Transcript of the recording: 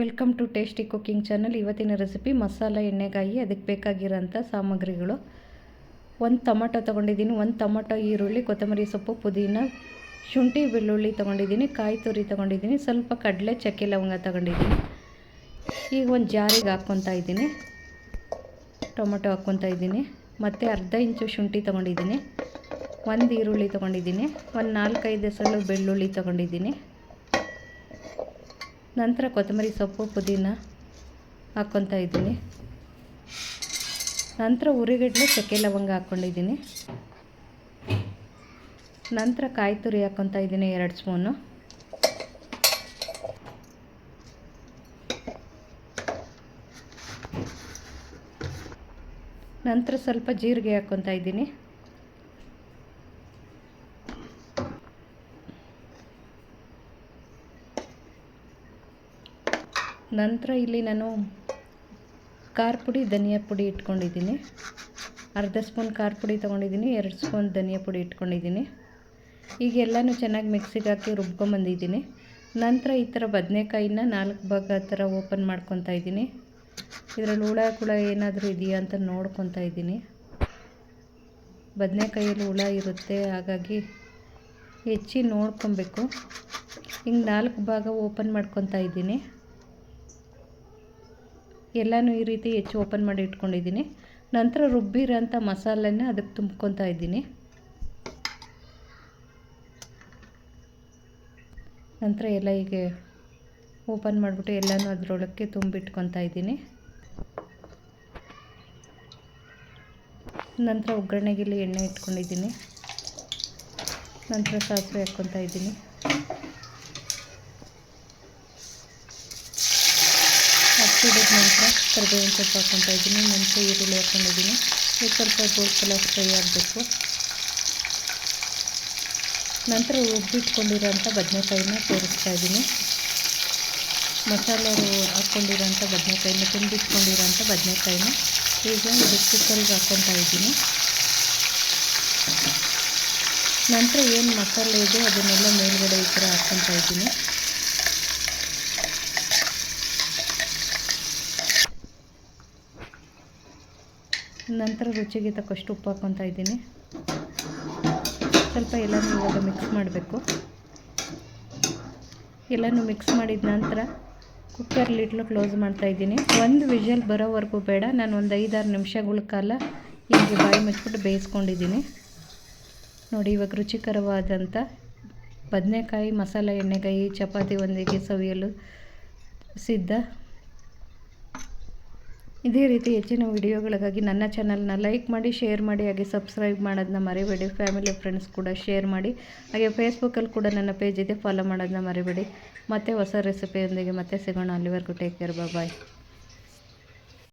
Welcome to tasty cooking channel. ಇವತ್ತಿನ recipe masala ಎಣ್ಣೆಗಾಯಿ, ಅದಕ್ಕೆ ಬೇಕಾಗಿರೋಂಥ ಸಾಮಗ್ರಿಗಳು. ಒಂದು ಟೊಮಟೊ ತೊಗೊಂಡಿದ್ದೀನಿ, ಒಂದು ಟೊಮಟೊ ಈರುಳ್ಳಿ, ಕೊತ್ತಂಬರಿ ಸೊಪ್ಪು, ಪುದೀನ, ಶುಂಠಿ, ಬೆಳ್ಳುಳ್ಳಿ ತೊಗೊಂಡಿದ್ದೀನಿ, ಕಾಯಿ ತುರಿ ತೊಗೊಂಡಿದ್ದೀನಿ, ಸ್ವಲ್ಪ ಕಡಲೆ, ಚಕ್ಕೆ ಲವಂಗ ತೊಗೊಂಡಿದ್ದೀನಿ. ಈಗ ಒಂದು ಜಾರಿಗೆ ಹಾಕ್ಕೊತಾ ಇದ್ದೀನಿ. ಟೊಮೊಟೊ ಹಾಕ್ಕೊತಾ ಇದ್ದೀನಿ. ಮತ್ತು ಅರ್ಧ ಇಂಚು ಶುಂಠಿ ತೊಗೊಂಡಿದ್ದೀನಿ. ಒಂದು ಈರುಳ್ಳಿ ತೊಗೊಂಡಿದ್ದೀನಿ. ಒಂದು ನಾಲ್ಕೈದು ಸಲ ಬೆಳ್ಳುಳ್ಳಿ ತೊಗೊಂಡಿದ್ದೀನಿ. ನಂತರ ಕೊತ್ತಂಬರಿ ಸೊಪ್ಪು, ಪುದೀನ ಹಾಕ್ಕೊತಾ ಇದ್ದೀನಿ. ನಂತರ ಉರಿಗಡ್ಲೆ, ಚಕ್ಕೆ ಲವಂಗ ಹಾಕ್ಕೊಂಡಿದ್ದೀನಿ. ನಂತರ ಕಾಯಿ ತುರಿ ಹಾಕ್ಕೊತಾ ಇದ್ದೀನಿ ಎರಡು ಸ್ಪೂನು. ನಂತರ ಸ್ವಲ್ಪ ಜೀರಿಗೆ ಹಾಕ್ಕೊತಾ ಇದ್ದೀನಿ. ನಂತರ ಇಲ್ಲಿ ನಾನು ಖಾರ ಪುಡಿ, ಧನಿಯಾ ಪುಡಿ ಇಟ್ಕೊಂಡಿದ್ದೀನಿ. ಅರ್ಧ ಸ್ಪೂನ್ ಖಾರ ಪುಡಿ ತೊಗೊಂಡಿದ್ದೀನಿ, ಎರಡು ಸ್ಪೂನ್ ಧನಿಯಾ ಪುಡಿ ಇಟ್ಕೊಂಡಿದ್ದೀನಿ. ಈಗ ಎಲ್ಲನೂ ಚೆನ್ನಾಗಿ ಮಿಕ್ಸಿಗೆ ಹಾಕಿ ರುಬ್ಕೊಂಬಂದಿದ್ದೀನಿ. ನಂತರ ಈ ಥರ ಬದನೆಕಾಯಿನ ನಾಲ್ಕು ಭಾಗ ಥರ ಓಪನ್ ಮಾಡ್ಕೊತಾ ಇದ್ದೀನಿ. ಇದರಲ್ಲಿ ಹುಳ ಕುಳ ಏನಾದರೂ ಇದೆಯಾ ಅಂತ ನೋಡ್ಕೊತಾ ಇದ್ದೀನಿ. ಬದನೆಕಾಯಲ್ಲಿ ಹುಳ ಇರುತ್ತೆ, ಹಾಗಾಗಿ ಹೆಚ್ಚಿ ನೋಡ್ಕೊಬೇಕು. ಹಿಂಗೆ ನಾಲ್ಕು ಭಾಗ ಓಪನ್ ಮಾಡ್ಕೊತಾ ಇದ್ದೀನಿ. ಎಲ್ಲನೂ ಈ ರೀತಿ ಹೆಚ್ಚು ಓಪನ್ ಮಾಡಿ ಇಟ್ಕೊಂಡಿದ್ದೀನಿ. ನಂತರ ರುಬ್ಬಿರೋಂಥ ಮಸಾಲೆನ ಅದಕ್ಕೆ ತುಂಬ್ಕೊತಾ ಇದ್ದೀನಿ. ನಂತರ ಎಲ್ಲ ಹೀಗೆ ಓಪನ್ ಮಾಡಿಬಿಟ್ಟು ಎಲ್ಲನೂ ಅದರೊಳಕ್ಕೆ ತುಂಬಿಟ್ಕೊತಾ ಇದ್ದೀನಿ. ನಂತರ ಒಗ್ಗರಣೆಗೆಲ್ಲ ಎಣ್ಣೆ ಇಟ್ಕೊಂಡಿದ್ದೀನಿ. ನಂತರ ಸಾಸಿವೆ ಹಾಕ್ಕೊತಾ ಇದ್ದೀನಿ. ಹಚ್ಚಿಡಿದ ನಂತರ ಕರಿಬೇವಿನ ಸೊಪ್ಪು ಹಾಕ್ಕೊತಾ ಇದ್ದೀನಿ. ಮೆಣಸು, ಈರುಳ್ಳಿ ಹಾಕ್ಕೊಂಡಿದ್ದೀನಿ. ಈಗ ಸ್ವಲ್ಪ ಗೋಲ್ಡ್ ಕಲರ್ ಫ್ರೈ ಆಗಬೇಕು. ನಂತರ ಉಬ್ಬಿಟ್ಕೊಂಡಿರೋಂಥ ಬದನೆಕಾಯಿನ ತೋರಿಸ್ತಾ ಇದ್ದೀನಿ. ಮಸಾಲೆ ಹಾಕ್ಕೊಂಡಿರೋಂಥ ಬದನೆಕಾಯಿನ, ತುಂಬಿಟ್ಕೊಂಡಿರೋಂಥ ಬದನೆಕಾಯಿನ ಈಗ ಇದು ಕುಕ್ಕರಿಗೆ ಹಾಕ್ಕೊತಾ ಇದ್ದೀನಿ. ನಂತರ ಏನು ಮಸಾಲೆ ಇದೆ ಅದನ್ನೆಲ್ಲ ಮೇಲುಗಡೆ ಈ ಥರ ಹಾಕ್ಕೊತಾ ಇದ್ದೀನಿ. ನಂತರ ರುಚಿಗೆ ತಕ್ಕಷ್ಟು ಉಪ್ಪು ಹಾಕ್ಕೊತಾ ಇದ್ದೀನಿ. ಸ್ವಲ್ಪ ಎಲ್ಲನೂ ಇವಾಗ ಮಿಕ್ಸ್ ಮಾಡಬೇಕು. ಎಲ್ಲನೂ ಮಿಕ್ಸ್ ಮಾಡಿದ ನಂತರ ಕುಕ್ಕರ್ ಲಿಟ್ಲು ಕ್ಲೋಸ್ ಮಾಡ್ತಾ ಇದ್ದೀನಿ. ಒಂದು ವಿಷಲ್ ಬರೋವರೆಗೂ ಬೇಡ. ನಾನು ಒಂದು ಐದಾರು ನಿಮಿಷಗಳ ಕಾಲ ಹೀಗೆ ಬಾಯಿ ಮುಚ್ಚಿಬಿಟ್ಟು ಬೇಯಿಸ್ಕೊಂಡಿದ್ದೀನಿ. ನೋಡಿ, ಇವಾಗ ರುಚಿಕರವಾದಂಥ ಬದನೆಕಾಯಿ, ಮಸಾಲೆ, ಎಣ್ಣೆಗಾಯಿ, ಚಪಾತಿ, ಒಂದಿಗೆ ಸವಿಯಲು ಸಿದ್ಧ ಇದೇ ರೀತಿ ಹೆಚ್ಚಿನ ವಿಡಿಯೋಗಳಿಗಾಗಿ ನನ್ನ ಚಾನಲ್ನ ಲೈಕ್ ಮಾಡಿ, ಶೇರ್ ಮಾಡಿ, ಹಾಗೆ ಸಬ್ಸ್ಕ್ರೈಬ್ ಮಾಡೋದನ್ನ ಮರಿಬೇಡಿ. ಫ್ಯಾಮಿಲಿ ಫ್ರೆಂಡ್ಸ್ ಕೂಡ ಶೇರ್ ಮಾಡಿ, ಹಾಗೆ ಫೇಸ್ಬುಕ್ಕಲ್ಲಿ ಕೂಡ ನನ್ನ ಪೇಜ್ ಇದೆ, ಫಾಲೋ ಮಾಡೋದನ್ನ ಮರಿಬೇಡಿ. ಮತ್ತೆ ಹೊಸ ರೆಸಿಪಿಯೊಂದಿಗೆ ಮತ್ತೆ ಸಿಗೋಣ. ಅಲ್ಲಿವರೆಗೂ ಟೇಕ್ ಕೇರ್. ಬಾಯ್